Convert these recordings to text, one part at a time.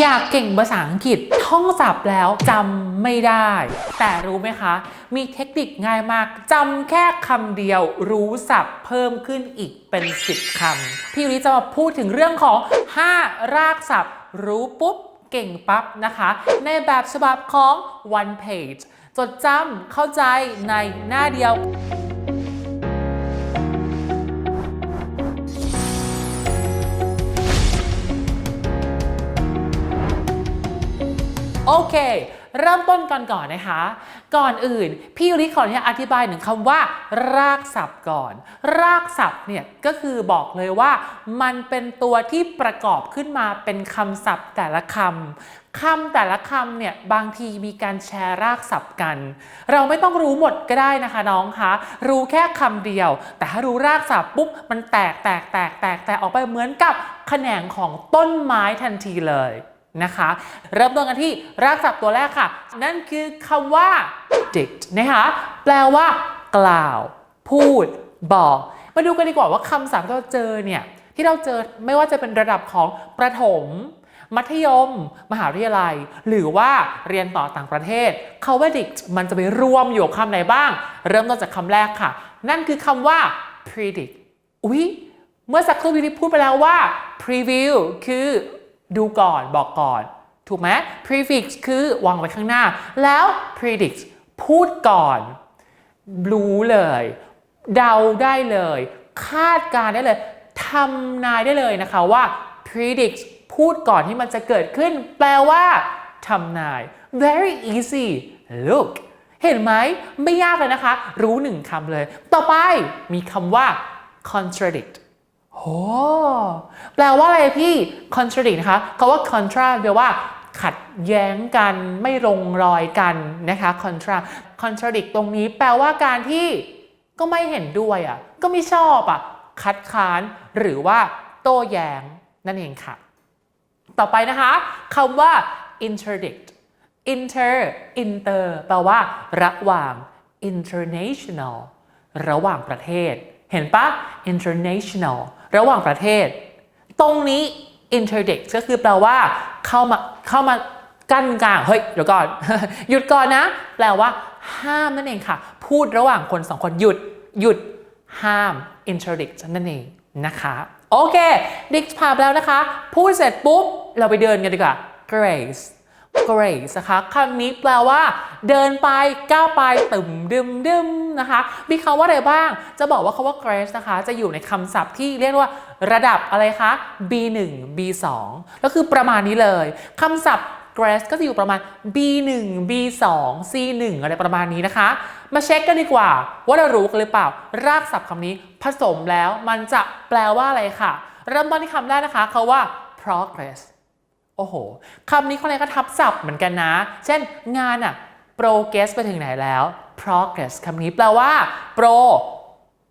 อยากเก่งภาษาอังกฤษท่องศัพท์แล้วจำไม่ได้ แต่รู้ไหมคะ มีเทคนิคง่ายมากจำแค่คำเดียวรู้ศัพท์เพิ่มขึ้นอีกเป็น 10คำพี่ยุริจะมาพูดถึงเรื่องของ 5 รากศัพท์ รู้ปุ๊บ เก่งปั๊บนะคะ ในแบบฉบับของ one page จดจำเข้าใจในหน้าเดียว โอเค เริ่มต้นกันก่อนนะคะ ก่อนอื่น พี่ยุริขออนุญาตอธิบายถึงคำว่า รากศัพท์ก่อน รากศัพท์เนี่ยก็คือบอกเลยว่า มันเป็นตัวที่ประกอบขึ้นมาเป็นคำศัพท์แต่ละคำคำแต่ละคำเนี่ยบางทีมีการแชร์รากศัพท์กัน เราไม่ต้องรู้หมดก็ได้นะคะน้องคะรู้แค่คำเดียว แต่ถ้ารู้รากศัพท์ปุ๊บมันแตกแตกแตกแตกแตกออกไปเหมือนกับแขนงของต้นไม้ทันทีเลย นะคะ เริ่มต้นกันที่รากศัพท์ตัวแรกค่ะ นั่นคือคำว่า dict นะคะแปลว่า กล่าว พูด บอก มาดูกันดีกว่าว่าคำศัพท์ที่เราเจอเนี่ยที่เราเจอไม่ว่าจะเป็นระดับของประถม มัธยม มหาวิทยาลัย หรือว่าเรียนต่อต่างประเทศคำว่า dict มันจะไปรวมอยู่คำไหนบ้าง เริ่มต้นจากคำแรกค่ะ นั่นคือคำว่า predict อุ๊ยเมื่อสักครู่วิธีพูดไปแล้วว่า preview คือ ดูก่อนบอกก่อน ถูกไหม prefix คือวางไว้ข้างหน้า แล้ว predict พูดก่อน รู้เลย เดาได้เลย คาดการได้เลยทำนายได้เลยนะคะว่า predict พูดก่อนที่มันจะเกิดขึ้น แปลว่าทำนาย very easy look เห็นไหมไม่ยากเลยนะคะ รู้หนึ่งคำเลย ต่อไปมีคำว่า contradict แปลว่าอะไรพี่ contradict นะคะคาว่า contra แปลว่าขัดแย้งกันไม่ลงรอยกันนะคะ contra contradict ตรงนี้แปลว่าการที่ก็ไม่เห็นด้วยอะก็ไม่ชอบอะคัดค้านหรือว่าโต้แย้งนั่นเองค่ะ ต่อไปนะคะคำว่า interdict inter inter แปลว่า ระหว่าง international ระหว่างประเทศ เห็นปะ international ระหว่างประเทศ ตรงนี้ interdict ก็คือแปลว่าเข้ามาเข้ามากั้นกลาง เฮ้ยเดี๋ยวก่อน หยุดก่อนนะ แปลว่า ห้ามนั่นเองค่ะ พูดระหว่างคนสองคนหยุดหยุดห้าม interdict นั่นเองนะคะ โอเค ดิกผ่านไปแล้วนะคะ พูดเสร็จปุ๊บ เราไปเดินกันดีกว่า grace grace นะคะคำนี้แปลว่า เดินไปก้าวไปตึมดึมดึมนะคะมีคำว่าอะไรบ้าง จะบอกว่าคำว่า grace นะคะ จะอยู่ในคำศัพท์ที่เรียกว่าระดับอะไรคะ B1 B2 ก็คือประมาณนี้เลยคำศัพท์ grace ก็จะอยู่ประมาณ B1 B2 C1 อะไรประมาณนี้นะคะ มาเช็คกันดีกว่า ว่าเรารู้กันหรือเปล่า รากศัพท์คำนี้ผสมแล้วมันจะแปลว่าอะไรค่ะ เริ่มต้นที่คำแรกนะคะเขาว่า progress โอ้โหคำนี้เขาเรียกว่าทับศัพท์เหมือนกันนะ เช่นงานอะ progress ไปถึงไหนแล้ว progress คำนี้แปลว่า pro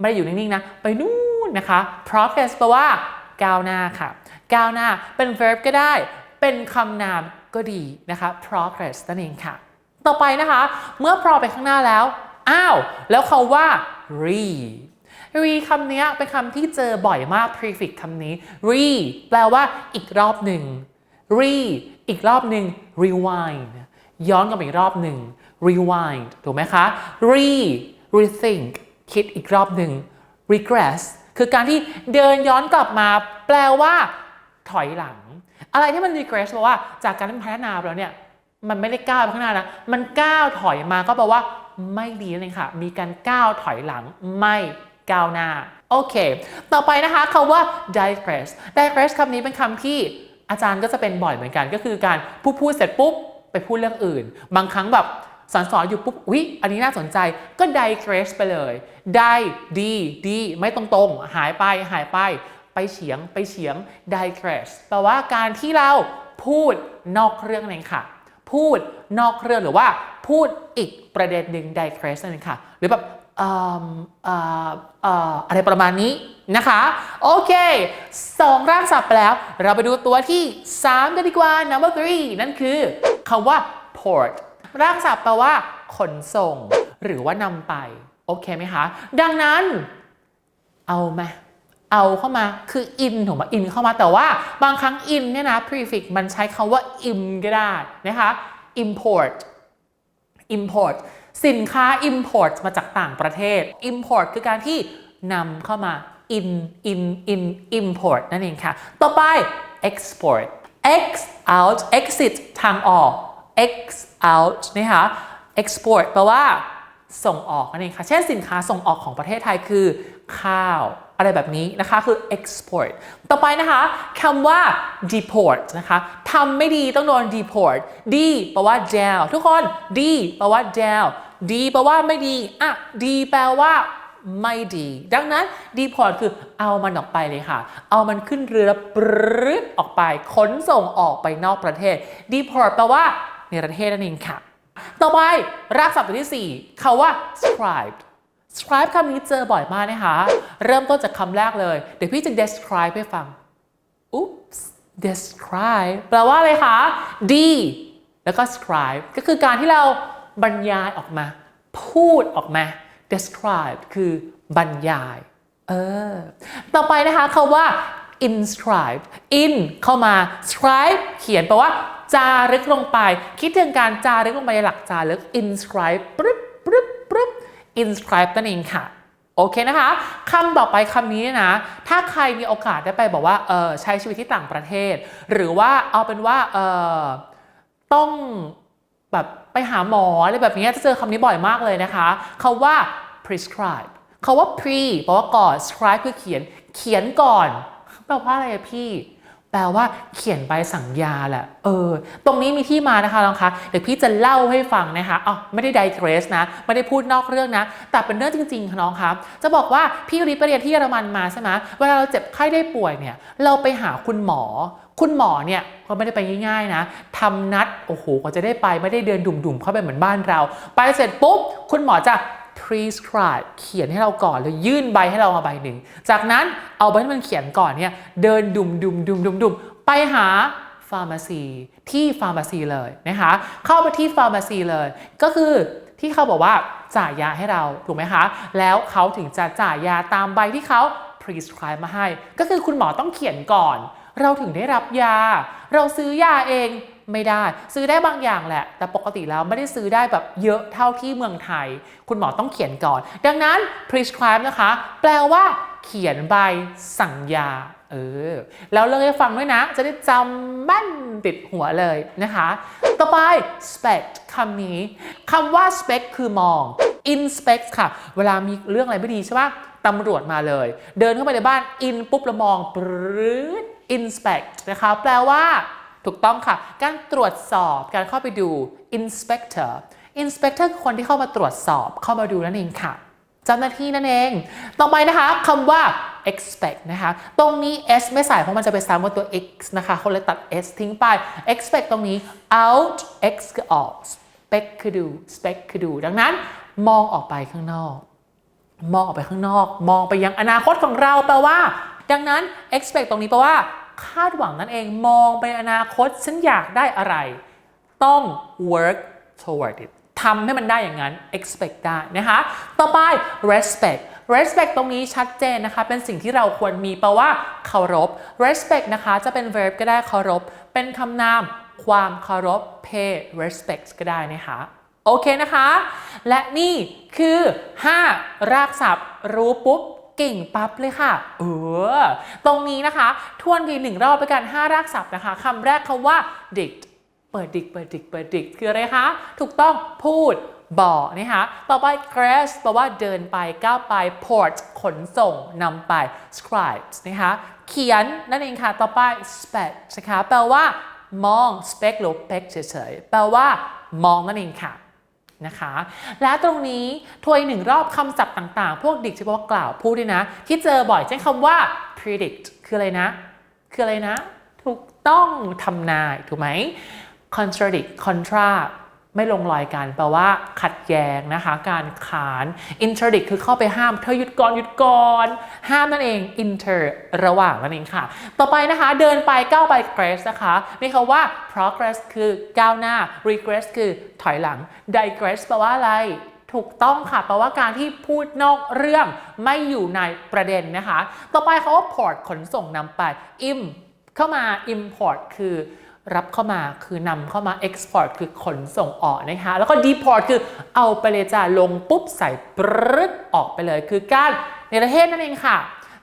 ไม่ได้อยู่นิ่ง ๆ นะ ไปนู่นนะคะ progress แปลว่าก้าวหน้าค่ะ ก้าวหน้าเป็น verb ก็ได้ เป็นคำนามก็ดีนะคะ progress นั่นเองค่ะ ต่อไปนะคะ เมื่อ pro ไปข้างหน้าแล้ว อ้าว แล้วเขาว่า re re คำนี้เป็นคำที่เจอบ่อยมาก prefix คำนี้ re แปลว่าอีกรอบหนึ่ง re อีกรอบหนึ่ง rewind ย้อนกลับไปอีกรอบหนึ่ง rewind ถูกไหมคะ re rethink คิดอีกรอบหนึ่ง regress คือการที่เดินย้อนกลับมา แปลว่า ถอยหลัง อะไรที่มัน regress แปลว่าจากการที่พัฒนาไปแล้วเนี่ย มันไม่ได้ก้าวไปข้างหน้านะ มันก้าวถอยมาก็แปลว่าไม่ดีนั่นเองค่ะ มีการก้าวถอยหลังไม่ก้าวหน้า โอเค ต่อไปนะคะคำว่า digress digress คำนี้เป็นคำที่ อาจารย์ก็จะเป็นบ่อยเหมือนกัน ก็คือการพูดพูดเสร็จปุ๊บไปพูดเรื่องอื่น บางครั้งแบบสอนสอนอยู่ปุ๊บอุ๊ยอันนี้น่าสนใจก็ digress ไปเลย di ดีดีไม่ตรงๆ หายไปหายไป ไปเฉียงไปเฉียง digress แปลว่าการที่เราพูดนอกเรื่องนั่นเองค่ะ พูดนอกเรื่องหรือว่าพูดอีกประเด็นหนึ่ง digress นั่นเองค่ะ หรือแบบ อะไรประมาณนี้นะคะ โอเคสองร่างศัพท์ไปแล้ว เราไปดูตัวที่ 3 กันดีกว่า number three นั่นคือคำว่า port ร่างศัพท์แปลว่า ขนส่ง หรือว่านำไป โอเคไหมคะ ดังนั้น เอาไหมเอาเข้ามาคือ in ถูกไหม in เข้ามาแต่ว่าบางครั้ง in เนี่ยนะ prefix มันใช้คำว่า im ก็ได้นะคะ import import สินค้า import มาจากต่างประเทศ import คือการที่นำเข้ามา in in in import นั่นเองค่ะ ต่อไป export x out exit ทางออก x out นะคะ export แปลว่า ส่งออกนั่นเองค่ะ เช่นสินค้าส่งออกของประเทศไทยคือ ข้าวอะไรแบบนี้นะคะ คือ export ต่อไปนะคะคำว่า deport นะคะทำไม่ดีต้องโดน deport d แปลว่า down ทุกคน d แปลว่า down d แปลว่าไม่ดี อะ d แปลว่าไม่ดี ดังนั้น deport คือเอามันออกไปเลยค่ะ เอามันขึ้นเรือแล้วปรึ๊ดออกไป ขนส่งออกไปนอกประเทศ deport แปลว่าในประเทศนั่นเองค่ะ ต่อไปรากศัพท์ตัวที่ 4คาว่า scribe scribe คำนี้เจอบ่อยมากนะคะ เริ่มต้นจากคำแรกเลย เดี๋ยวพี่จะ describe ให้ฟัง oops describe แปลว่าอะไรคะ D แล้วก็ scribe ก็คือการที่เรา บรรยายออกมา พูดออกมา describe คือบรรยาย เออ ต่อไปนะคะคาว่า inscribe in เข้ามา scribe เขียนแปลว่าจารึกลงไป คิดถึงการจารึกลงไปในหลักจารึก inscribe ปึ๊บปึ๊บปึ๊บ inscribe นั่นเองค่ะ โอเคนะคะ คำต่อไปคำนี้นะ ถ้าใครมีโอกาสได้ไปบอกว่า เออใช้ชีวิตที่ต่างประเทศ หรือว่าเอาเป็นว่า เออต้อง แบบไปหาหมออะไรแบบนี้จะเจอคำนี้บ่อยมากเลยนะคะคาว่า prescribe คาว่า pre แปลว่าก่อน scribe คือเขียน เขียนก่อนแปลว่าอะไรพี่ แปลว่าเขียนใบสั่งยาแหละ เออ ตรงนี้มีที่มานะคะน้องคะเดี๋ยวพี่จะเล่าให้ฟังนะคะอ๋อไม่ได้ไดเกรสนะ ไม่ได้พูดนอกเรื่องนะ แต่เป็นเรื่องจริงๆค่ะน้องคะ จะบอกว่าพี่ริไปเรียนที่เยอรมันมาใช่ไหมเวลาเราเจ็บไข้ได้ป่วยเนี่ย เราไปหาคุณหมอ คุณหมอเนี่ยก็ไม่ได้ไปง่ายๆนะทำนัดโอ้โหกว่าจะได้ไปไม่ได้เดินดุ่มๆเข้าไปเหมือนบ้านเรา ไปเสร็จปุ๊บ คุณหมอจะ prescribe เขียนให้เราก่อนแล้วยื่นใบให้เรามาใบหนึ่ง จากนั้นเอาใบที่มันเขียนก่อนเนี่ยเดินดุมดุมดุมดุมดุมไปหาฟาร์มาซีที่ฟาร์มาซีเลยนะคะเข้าไปที่ฟาร์มาซีเลย ก็คือที่เขาบอกว่าจ่ายยาให้เราถูกไหมคะ แล้วเขาถึงจะจ่ายยาตามใบที่เขา prescribe มาให้ ก็คือคุณหมอต้องเขียนก่อน เราถึงได้รับยา เราซื้อยาเองไม่ได้ ซื้อได้บางอย่างแหละ แต่ปกติแล้วไม่ได้ซื้อได้แบบเยอะเท่าที่เมืองไทย คุณหมอต้องเขียนก่อน ดังนั้น prescribe นะคะ แปลว่าเขียนใบสั่งยาเออแล้วเล่าให้ฟังด้วยนะ จะได้จำแม่นติดหัวเลยนะคะ ต่อไป spect คำนี้คำว่า spect คือมอง inspect ค่ะ เวลามีเรื่องอะไรไม่ดีใช่ปะตำรวจมาเลย เดินเข้าไปในบ้าน in ปุ๊บแล้วมองปรื๊ด inspect นะคะ แปลว่า ถูกต้องค่ะ การตรวจสอบ การเข้าไปดู inspector inspector คือคนที่เข้ามาตรวจสอบ เข้ามาดูนั่นเองค่ะ เจ้าหน้าที่นั่นเอง ต่อไปนะคะคำว่า expect นะคะ ตรงนี้ s ไม่ใส่เพราะมันจะไปซ้ำกับตัว x นะคะเขาเลยตัด s ทิ้งไป expect ตรงนี้ out x คือออก spec คือดู spec คือดู ดังนั้น มองออกไปข้างนอก มองออกไปข้างนอก มองไปยังอนาคตของเราแปลว่า ดังนั้น expect ตรงนี้แปลว่า คาดหวังนั่นเองมองไปอนาคตฉันอยากได้อะไร ต้อง work toward it ทำให้มันได้อย่างนั้น expect ได้นะคะ ต่อไป respect respect ตรงนี้ชัดเจนนะคะ เป็นสิ่งที่เราควรมีแปลว่าเคารพ respect นะคะจะเป็น verb ก็ได้เคารพ เป็นคำนาม ความเคารพ pay respect ก็ได้นะคะโอเคนะคะ และนี่คือ 5 รากศัพท์รู้ปุ๊บ เก่งปั๊บเลยค่ะ เออ ตรงนี้นะคะ ทวนกันอีกหนึ่งรอบไปกัน5รากศัพท์นะคะคำแรกคำว่า dict เปิดดิกเปิดดิกเปิดดิกคืออะไรคะ ถูกต้องพูดบอกนะคะต่อไป grass แปลว่าเดินไปก้าวไป port ขนส่งนำไป scribes นะคะเขียนนั่นเองค่ะ ต่อไป spec นะคะแปลว่ามอง spec หรือ spec เฉยๆ แปลว่ามองนั่นเองค่ะ นะคะ และตรงนี้ทวนหนึ่งรอบคำศัพท์ต่างๆ พวกดิกที่แปลว่ากล่าวพูดด้วยนะ ที่เจอบ่อยเช่นคำว่า predict คืออะไรนะ คืออะไรนะ ถูกต้องทำนาย ถูกไหม contradict contra ไม่ลงรอยกันแปลว่าขัดแย้งนะคะ การขาน interdict คือเข้าไปห้ามเธอหยุดก่อนหยุดก่อนห้ามนั่นเอง inter ระหว่างนั่นเองค่ะ ต่อไปนะคะเดินไปก้าวไป progress นะคะมีคำว่า progress คือก้าวหน้า regress คือถอยหลัง digress แปลว่าอะไรถูกต้องค่ะแปลว่าการที่พูดนอกเรื่องไม่อยู่ในประเด็นนะคะ ต่อไปเขาว่า port ขนส่งนำไป im เข้ามา import คือ รับเข้ามาคือนำเข้ามา export คือขนส่งออกนะคะ แล้วก็ deport คือเอาไปเลยจ้าลงปุ๊บใส่ปรึดออกไปเลย คือการในประเทศนั่นเองค่ะ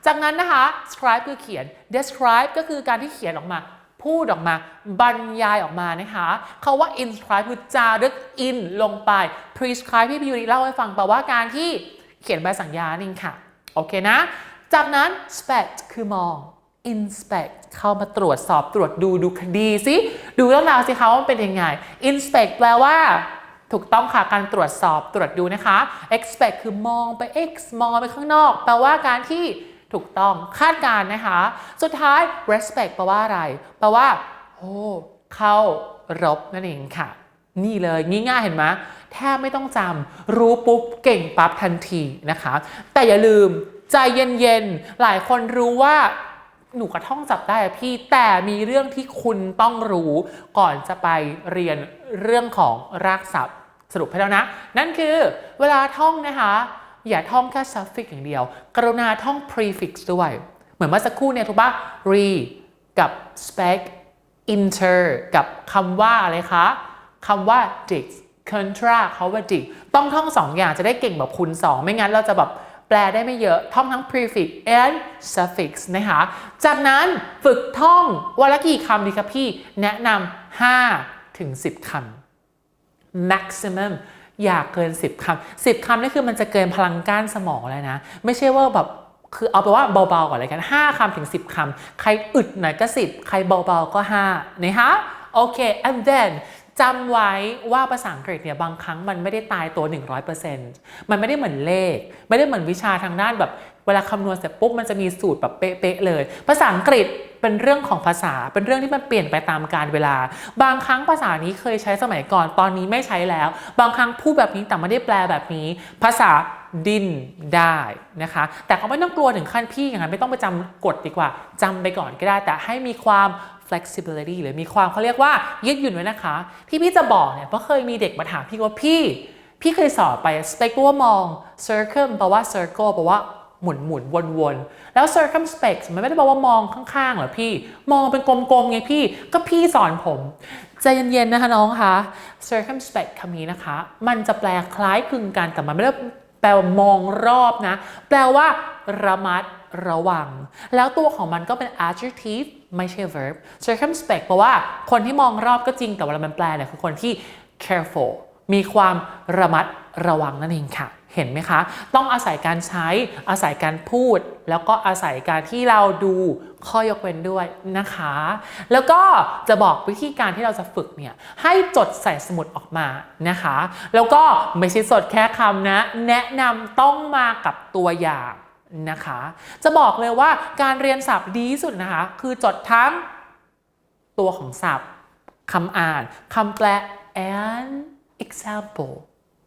จากนั้นนะคะ scribe คือเขียน describe ก็คือการที่เขียนออกมาพูดออกมาบรรยายออกมานะคะเขาว่า inscribe คือจารึก in ลงไป prescribe ที่พี่ยูริเล่าให้ฟังแปลว่าการที่เขียนใบสั่งยานี่ค่ะ โอเคนะ จากนั้น spect คือมอง inspect เข้ามาตรวจสอบตรวจดูดูคดีสิดูเรื่องราวสิคะว่ามันเป็นยังไง inspect แปลว่าถูกต้องค่ะการตรวจสอบตรวจดูนะคะ expect คือมองไป x มองไปข้างนอก แปลว่าการที่ถูกต้องคาดการณ์นะคะ สุดท้าย respect แปลว่าอะไร แปลว่าโอ้เข้ารบนั่นเองค่ะ นี่เลยง่ายๆเห็นไหมแทบไม่ต้องจำรู้ปุ๊บเก่งปั๊บทันทีนะคะ แต่อย่าลืมใจเย็นๆ หลายคนรู้ว่า หนูกระท่องจับได้อะพี่แต่มีเรื่องที่คุณต้องรู้ก่อนจะไปเรียนเรื่องของรากศัพท์ สรุปให้แล้วนะ นั่นคือเวลาท่องนะคะ อย่าท่องแค่ suffix อย่างเดียว กรุณาท่อง prefix ด้วย เหมือนเมื่อสักครู่เนี่ยถูกปะ re กับ spec inter กับคำว่าอะไรคะคำว่า dict contra เขาว่า dict ต้องท่องสองอย่างจะได้เก่งแบบคูณสองไม่งั้นเราจะแบบ แปลได้ไม่เยอะท่องทั้ง prefix and suffix นะคะ จากนั้นฝึกท่องวันละกี่คำดีครับพี่ แนะนำ5ถึง10คำ maximum อย่าเกิน 10คำ10คำนี่คือมันจะเกินพลังก้านสมองแล้วนะ ไม่ใช่ว่าแบบคือเอาไปว่าเบาๆก่อนเลยกัน 5คำถึง 10คำใครอึดหน่อยก็ 10 ใครเบาๆก็5นะคะโอเค and then จำไว้ว่าภาษาอังกฤษเนี่ยบางครั้งมันไม่ได้ตายตัว 100%มันไม่ได้เหมือนเลข ไม่ได้เหมือนวิชาทางด้านแบบเวลาคำนวณเสร็จปุ๊บมันจะมีสูตรแบบเป๊ะๆเลย ภาษาอังกฤษเป็นเรื่องของภาษาเป็นเรื่องที่มันเปลี่ยนไปตามกาลเวลา บางครั้งภาษานี้เคยใช้สมัยก่อนตอนนี้ไม่ใช้แล้ว บางครั้งพูดแบบนี้แต่ไม่ได้แปลแบบนี้ ภาษาดินได้นะคะ แต่ก็ไม่ต้องกลัวถึงขั้นพี่อย่างนั้นไม่ต้องไปจำกฎดีกว่าจำไปก่อนก็ได้ แต่ให้มีความ flexibility หรือมีความเขาเรียกว่ายืดหยุ่นไว้นะคะ ที่พี่จะบอกเนี่ยเพราะเคยมีเด็กมาถามพี่ว่าพี่ พี่เคยสอนไป spec ว่ามอง circle แปลว่า circle แปลว่าหมุนหมุนวนวนๆแล้ว circumspect มันไม่ได้แปลว่ามองข้างๆหรอพี่ มองเป็นกลมๆไงพี่ ก็พี่สอนผมใจเย็นๆนะคะน้องคะ circumspect คำนี้นะคะ มันจะแปลคล้ายคลึงกันแต่มันไม่ได้แปลว่ามองรอบนะ แปลว่าระมัด ระวัง แล้วตัวของมันก็เป็น adjective ไม่ใช่ verb circumspect แปลว่าคนที่มองรอบก็จริงแต่เวลามันแปลเนี่ยคือคนที่ careful มีความระมัดระวังนั่นเองค่ะ เห็นไหมคะ ต้องอาศัยการใช้ อาศัยการพูด แล้วก็อาศัยการที่เราดูข้อยกเว้นด้วยนะคะ แล้วก็จะบอกวิธีการที่เราจะฝึกเนี่ย ให้จดใส่สมุดออกมานะคะ แล้วก็ไม่ใช่จดแค่คำนะ แนะนำต้องมากับตัวอย่าง นะคะ จะบอกเลยว่าการเรียนศัพท์ดีที่สุดนะคะ คือจดทั้งตัวของศัพท์คำอ่านคำแปล and example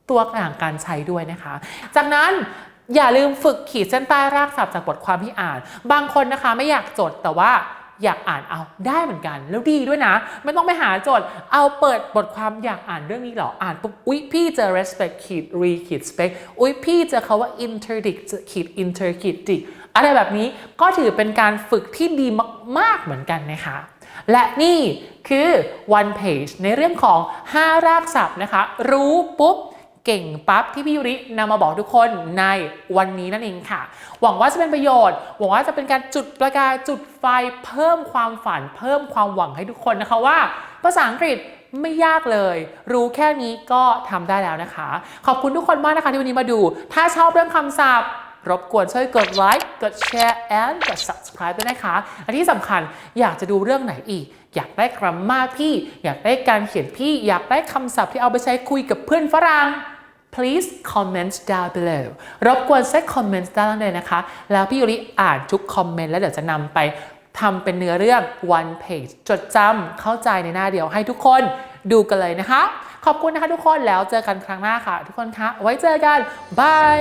ตัวอย่างการใช้ด้วยนะคะ จากนั้นอย่าลืมฝึกขีดเส้นใต้รากศัพท์จากบทความที่อ่าน บางคนนะคะไม่อยากจดแต่ว่า อยากอ่านเอาได้เหมือนกัน แล้วดีด้วยนะไม่ต้องไปหาโจดเอาเปิดบทความอยากอ่านเรื่องนี้เหรอ อ่านปุ๊บอุ๊ยพี่เจอ respect ขีด re ขีด spec อุ๊ยพี่เจอคาว่า interdict ขีด inter ขีด dict อะไรแบบนี้ก็ถือเป็นการฝึกที่ดีมาก ๆ เหมือนกันนะคะและนี่คือ one page ในเรื่องของ 5 รากศัพท์นะคะ รู้ปุ๊บ เก่งปั๊บที่พี่ยุรินำมาบอกทุกคนในวันนี้นั่นเองค่ะ หวังว่าจะเป็นประโยชน์ หวังว่าจะเป็นการจุดประกายจุดไฟเพิ่มความฝัน เพิ่มความหวังให้ทุกคนนะคะว่า ภาษาอังกฤษไม่ยากเลย รู้แค่นี้ก็ทำได้แล้วนะคะ ขอบคุณทุกคนมากนะคะที่วันนี้มาดู ถ้าชอบเรื่องคำศัพท์ รบกวนช่วยกดไลค์กดแชร์ and กด subscribe ด้วยนะคะ และที่สำคัญอยากจะดูเรื่องไหนอีก อยากได้กราฟมาพี่ อยากได้การเขียนพี่ อยากได้คำศัพท์ที่เอาไปใช้คุยกับเพื่อนฝรั่ง please comment down below รบกวนเซ็ตคอมเมนต์ด้านล่างเลยนะคะ แล้วพี่ยุริอ่านทุกคอมเมนต์แล้วเดี๋ยวจะนำไปทำเป็นเนื้อเรื่อง one page จดจำเข้าใจในหน้าเดียวให้ทุกคนดูกันเลยนะคะ ขอบคุณนะคะทุกคนแล้วเจอกันครั้งหน้าค่ะ ทุกคนคะ ไว้เจอกันบาย